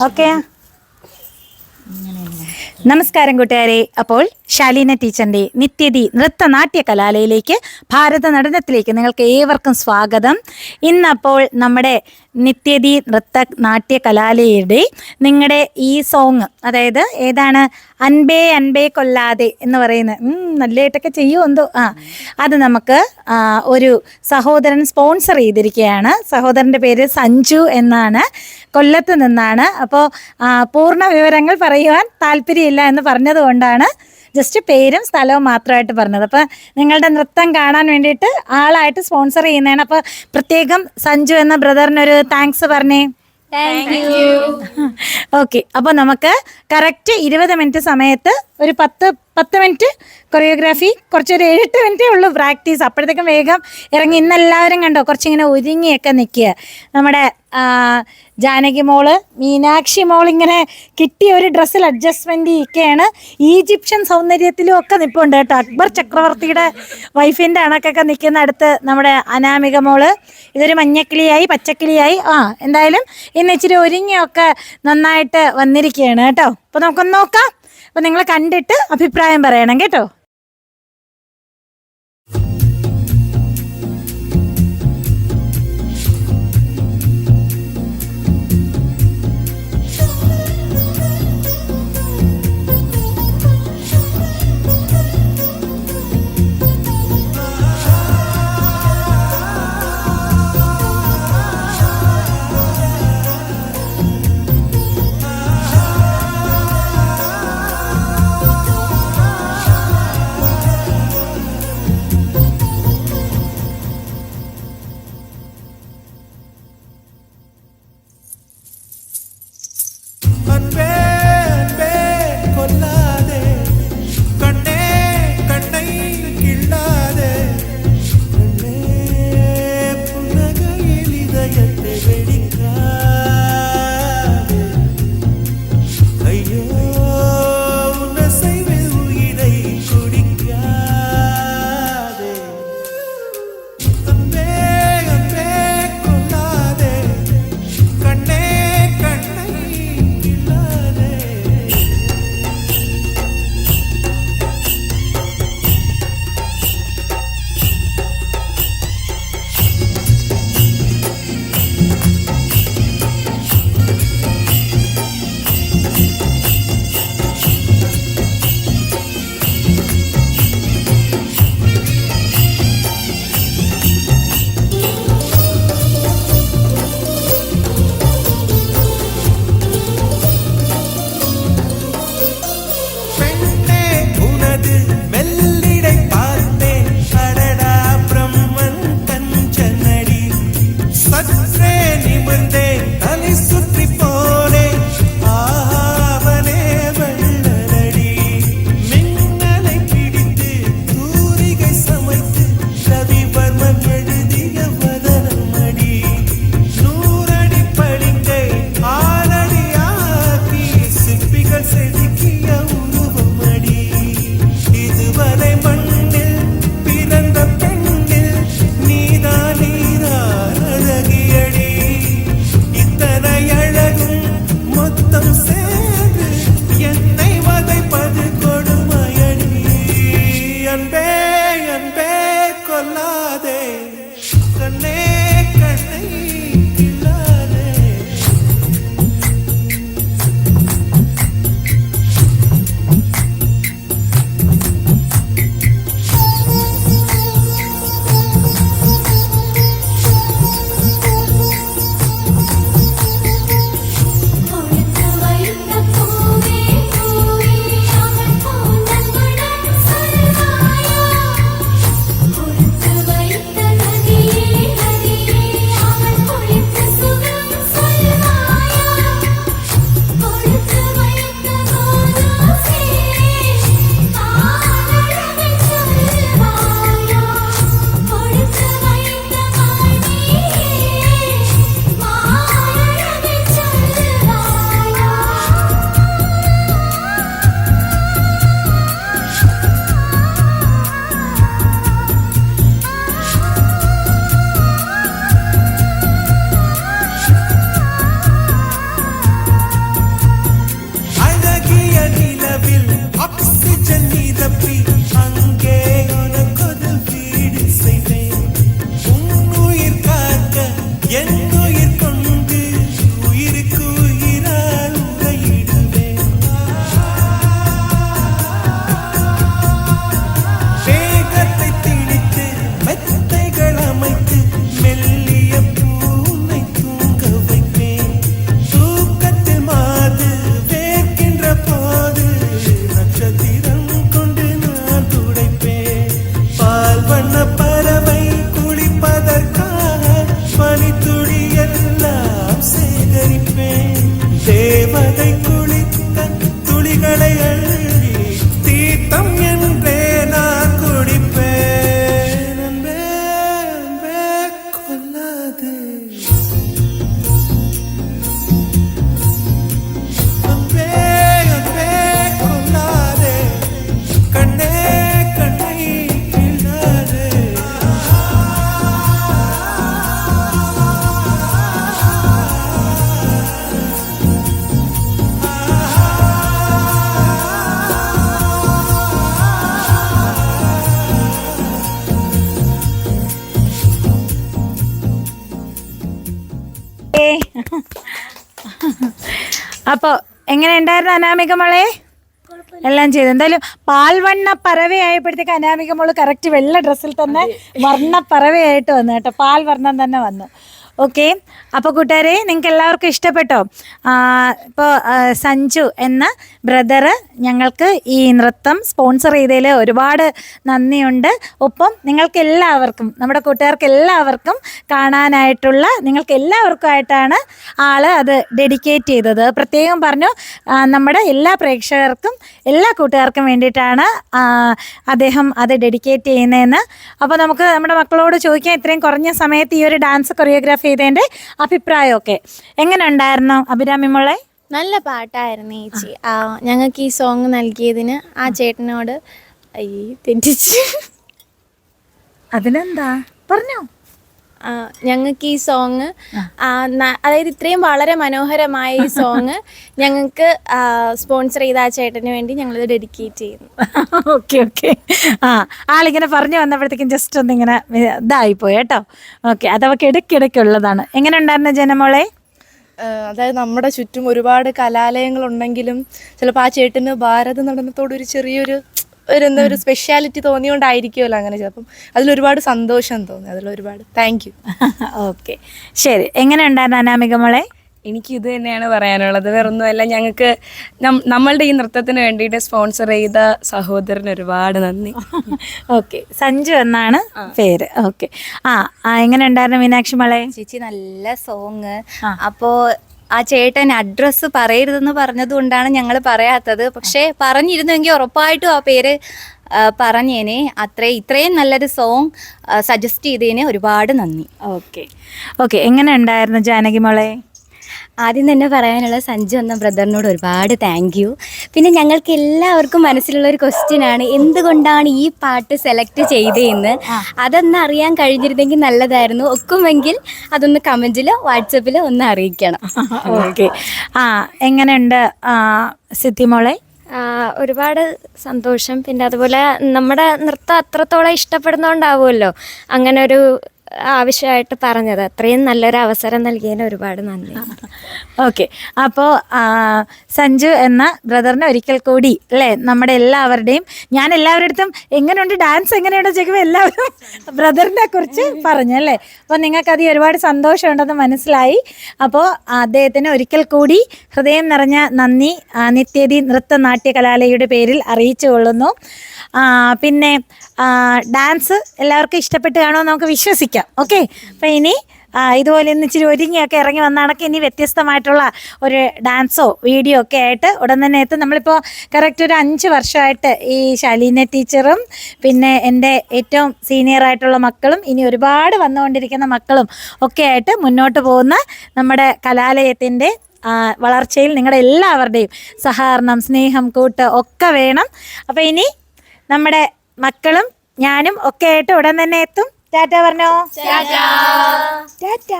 Okay. നമസ്കാരം കൂട്ടുകാരെ. അപ്പോൾ ശാലീന ടീച്ചറിന്റെ നിത്യതി നൃത്തനാട്യ കലാലയിലേക്ക് ഭാരത നടനത്തിലേക്ക് നിങ്ങൾക്ക് ഏവർക്കും സ്വാഗതം. ഇന്നപ്പോൾ നമ്മുടെ നിത്യതി നൃത്ത നാട്യ കലാലയുടെ നിങ്ങളുടെ ഈ സോങ് അതായത് ഏതാണ്? അൻപേ അൻപേ കൊല്ലാതെ എന്ന് പറയുന്നത് നല്ല നല്ലതായിട്ടൊക്കെ ചെയ്യുമോ എന്തോ? ആ അത് നമുക്ക് ഒരു സഹോദരൻ സ്പോൺസർ ചെയ്തിരിക്കുകയാണ്. സഹോദരന്റെ പേര് സഞ്ജു എന്നാണ്. കൊല്ലത്ത് നിന്നാണ്. അപ്പോൾ പൂർണ വിവരങ്ങൾ പറയുവാൻ താല്പര്യമില്ല എന്ന് പറഞ്ഞതുകൊണ്ടാണ് ജസ്റ്റ് പേരും സ്ഥലവും മാത്രമായിട്ട് പറഞ്ഞത്. അപ്പോൾ നിങ്ങളുടെ നൃത്തം കാണാൻ വേണ്ടിയിട്ട് ആളായിട്ട് സ്പോൺസർ ചെയ്യുന്നതാണ്. അപ്പോൾ പ്രത്യേകം സഞ്ജു എന്ന ബ്രദറിനൊരു താങ്ക്സ് പറഞ്ഞേ. ഓക്കെ അപ്പോൾ നമുക്ക് കറക്റ്റ് ഇരുപത് മിനിറ്റ് സമയത്ത് ഒരു പത്ത് പത്ത് മിനിറ്റ് കൊറിയോഗ്രാഫി കുറച്ചൊരു ഏഴെട്ട് മിനിറ്റേ ഉള്ളൂ പ്രാക്ടീസ്. അപ്പോഴത്തേക്കും വേഗം ഇറങ്ങി ഇന്നെല്ലാവരും കണ്ടോ? കുറച്ചിങ്ങനെ ഒരുങ്ങിയൊക്കെ നിൽക്കുക. നമ്മുടെ ജാനകി മോൾ മീനാക്ഷി മോൾ ഇങ്ങനെ കിട്ടിയ ഒരു ഡ്രസ്സിൽ അഡ്ജസ്റ്റ്മെന്റ് ഇരിക്കുകയാണ്. ഈജിപ്ഷ്യൻ സൗന്ദര്യത്തിലും ഒക്കെ നിൽപ്പുണ്ട് കേട്ടോ. അക്ബർ ചക്രവർത്തിയുടെ വൈഫിന്റെ അണക്കൊക്കെ നിൽക്കുന്ന അടുത്ത് നമ്മുടെ അനാമിക മോൾ. ഇതൊരു മഞ്ഞക്കിളിയായി പച്ചക്കിളിയായി. ആ എന്തായാലും ഇന്ന് ഇച്ചിരി ഒരുങ്ങിയൊക്കെ നന്നായിട്ട് വന്നിരിക്കുകയാണ് കേട്ടോ. അപ്പോൾ നമുക്കൊന്ന് നോക്കാം. അപ്പോൾ നിങ്ങൾ കണ്ടിട്ട് അഭിപ്രായം പറയണം കേട്ടോ. അപ്പോൾ എങ്ങനെ ഉണ്ടായിരുന്നു അനാമിക മോളെ? എല്ലാം ചെയ്തു. എന്തായാലും പാൽവണ്ണ പറവയായപ്പോഴത്തേക്ക് അനാമിക മോൾ കറക്റ്റ് വെള്ള ഡ്രസ്സിൽ തന്നെ വർണ പറവയായിട്ട് വന്നു കേട്ടോ. പാൽ വർണം തന്നെ വന്നു. ഓക്കെ. അപ്പോൾ കൂട്ടുകാരെ നിങ്ങൾക്ക് എല്ലാവർക്കും ഇഷ്ടപ്പെട്ടോ ഇപ്പോൾ സഞ്ജു എന്ന ബ്രദറ് ഞങ്ങൾക്ക് ഈ നൃത്തം സ്പോൺസർ ചെയ്തതിൽ ഒരുപാട് നന്ദിയുണ്ട്. ഒപ്പം നിങ്ങൾക്ക് എല്ലാവർക്കും നമ്മുടെ കൂട്ടുകാർക്ക് എല്ലാവർക്കും കാണാനായിട്ടുള്ള നിങ്ങൾക്ക് എല്ലാവർക്കുമായിട്ടാണ് ആൾ അത് ഡെഡിക്കേറ്റ് ചെയ്തത്. പ്രത്യേകം പറഞ്ഞു നമ്മുടെ എല്ലാ പ്രേക്ഷകർക്കും എല്ലാ കൂട്ടുകാർക്കും വേണ്ടിയിട്ടാണ് അദ്ദേഹം അത് ഡെഡിക്കേറ്റ് ചെയ്യുന്നതെന്ന്. അപ്പോൾ നമുക്ക് നമ്മുടെ മക്കളോട് ചോദിക്കാം ഇത്രയും കുറഞ്ഞ സമയത്ത് ഈ ഒരു ഡാൻസ് കൊറിയോഗ്രാഫ് ചെയ്തതിന്റെ അഭിപ്രായമൊക്കെ. എങ്ങനെ ഉണ്ടായിരുന്നു അഭിരാമി മോളെ? നല്ല പാട്ടായിരുന്നു ചേച്ചി. ആ ഞങ്ങൾക്ക് ഈ സോങ് നൽകിയതിന് ആ ചേട്ടനോട് അയ്യേ തെറ്റിച്ച്. അതിനെന്താ? പറഞ്ഞോ. ഞങ്ങൾക്ക് ഈ സോങ് അതായത് ഇത്രയും വളരെ മനോഹരമായ ഈ സോങ് ഞങ്ങൾക്ക് സ്പോൺസർ ചെയ്ത ആ ചേട്ടന് വേണ്ടി ഞങ്ങളിത് ഡെഡിക്കേറ്റ് ചെയ്യുന്നു. Okay okay. ആ ആളിങ്ങനെ പറഞ്ഞു വന്നപ്പോഴത്തേക്കും ജസ്റ്റ് ഒന്നിങ്ങനെ ഇതായിപ്പോയി കേട്ടോ. ഓക്കെ അതവക്ക് ഇടയ്ക്കിടയ്ക്കുള്ളതാണ്. എങ്ങനെ ഉണ്ടായിരുന്നു ജനമോളെ? അതായത് നമ്മുടെ ചുറ്റും ഒരുപാട് കലാലയങ്ങളുണ്ടെങ്കിലും ചിലപ്പോൾ ആ ചേട്ടന് ഭാരത നടനത്തോട് ഒരു ചെറിയൊരു ഒരു എന്താ ഒരു സ്പെഷ്യാലിറ്റി തോന്നിയോണ്ടായിരിക്കുമല്ലോ അങ്ങനെ ചിലപ്പം അതിലൊരുപാട് സന്തോഷം തോന്നി അതിലൊരുപാട്. താങ്ക് യു ഓക്കെ ശരി. എങ്ങനെ ഉണ്ടായിരുന്നു അനാമിക മോളെ? എനിക്ക് ഇത് തന്നെയാണ് പറയാനുള്ളത്. വേറൊന്നുമല്ല ഞങ്ങൾക്ക് നമ്മളുടെ ഈ നൃത്തത്തിന് വേണ്ടിയിട്ട് സ്പോൺസർ ചെയ്ത സഹോദരന് ഒരുപാട് നന്ദി. ഓക്കെ സഞ്ജു എന്നാണ് പേര്. ഓക്കെ ആ ആ, എങ്ങനെ ഉണ്ടായിരുന്നു മീനാക്ഷി മോളെ? ചേച്ചി നല്ല സോങ് അപ്പോ ആ ചേട്ടൻ അഡ്രസ്സ് പറയരുതെന്ന് പറഞ്ഞതുകൊണ്ടാണ് ഞങ്ങൾ പറയാത്തത്. പക്ഷേ പറഞ്ഞിരുന്നെങ്കിൽ ഉറപ്പായിട്ടും ആ പേര് പറഞ്ഞേനെ. അത്രേ ഇത്രയും നല്ലൊരു സോങ് സജസ്റ്റ് ചെയ്തതിന് ഒരുപാട് നന്ദി. ഓക്കെ. ഓക്കെ എങ്ങനെ ഉണ്ടായിരുന്നു ജാനകി മോളെ ആദ്യം തന്നെ പറയാനുള്ള സഞ്ജു എന്ന ബ്രദറിനോട് ഒരുപാട് താങ്ക് യു പിന്നെ ഞങ്ങൾക്ക് എല്ലാവർക്കും മനസ്സിലുള്ള ഒരു ക്വസ്റ്റ്യൻ ആണ് എന്തുകൊണ്ടാണ് ഈ പാട്ട് സെലക്ട് ചെയ്തതെന്ന് അതൊന്ന് അറിയാൻ കഴിഞ്ഞിരുന്നെങ്കിൽ നല്ലതായിരുന്നു. ഒക്കുമെങ്കിൽ അതൊന്ന് കമന്റിലോ വാട്സപ്പിലോ ഒന്ന് അറിയിക്കണം. ഓക്കെ ആ എങ്ങനെയുണ്ട് സിദ്ധിമോളെ സിദ്ധി ഒരുപാട് സന്തോഷം. പിന്നെ അതുപോലെ നമ്മുടെ നൃത്തം അത്രത്തോളം ഇഷ്ടപ്പെടുന്നോണ്ടാവുമല്ലോ. അങ്ങനെ ഒരു ആവശ്യമായിട്ട് പറഞ്ഞത്. അത്രയും നല്ലൊരു അവസരം നൽകിയതിന് ഒരുപാട് നന്ദി. ഓക്കെ. അപ്പോൾ സഞ്ജു എന്ന ബ്രദറിനെ ഒരിക്കൽ കൂടി അല്ലേ? നമ്മുടെ എല്ലാവരുടെയും ഞാൻ എല്ലാവരുടെ അടുത്തും എങ്ങനെയുണ്ട്? ഡാൻസ് എങ്ങനെയുണ്ട്? ചോദിക്കുമ്പോൾ എല്ലാവരും ബ്രദറിനെ കുറിച്ച് പറഞ്ഞു അല്ലേ? അപ്പോൾ നിങ്ങൾക്ക് അത് ഒരുപാട് സന്തോഷമുണ്ടെന്ന് മനസ്സിലായി. അപ്പോൾ അദ്ദേഹത്തിന് ഒരിക്കൽ കൂടി ഹൃദയം നിറഞ്ഞ നന്ദി. നിത്യതി നൃത്ത നാട്യ കലാലയുടെ പേരിൽ അറിയിച്ചു കൊള്ളുന്നു. പിന്നെ ഡാൻസ് എല്ലാവർക്കും ഇഷ്ടപ്പെട്ട് കാണുമെന്ന് നമുക്ക് വിശ്വസിക്കാം. ഓക്കെ അപ്പം ഇനി ഇതുപോലെ ഇന്ന് ഇച്ചിരി ഒരുങ്ങിയൊക്കെ ഇറങ്ങി വന്നാണൊക്കെ ഇനി വ്യത്യസ്തമായിട്ടുള്ള ഒരു ഡാൻസോ വീഡിയോ ഒക്കെ ആയിട്ട് ഉടൻ തന്നെ എത്തും. നമ്മളിപ്പോൾ കറക്റ്റ് ഒരു അഞ്ച് വർഷമായിട്ട് ഈ ശാലീന ടീച്ചറും പിന്നെ എന്റെ ഏറ്റവും സീനിയർ ആയിട്ടുള്ള മക്കളും ഇനി ഒരുപാട് വന്നുകൊണ്ടിരിക്കുന്ന മക്കളും ഒക്കെ ആയിട്ട് മുന്നോട്ട് പോകുന്ന നമ്മുടെ കലാലയത്തിന്റെ വളർച്ചയിൽ നിങ്ങളുടെ എല്ലാവരുടെയും സഹകരണം സ്നേഹം കൂട്ട് ഒക്കെ വേണം. അപ്പോൾ ഇനി നമ്മുടെ മക്കളും ഞാനും ഒക്കെ ആയിട്ട് ഉടൻ തന്നെ എത്തും. ടാറ്റ പറഞ്ഞോ ടാറ്റ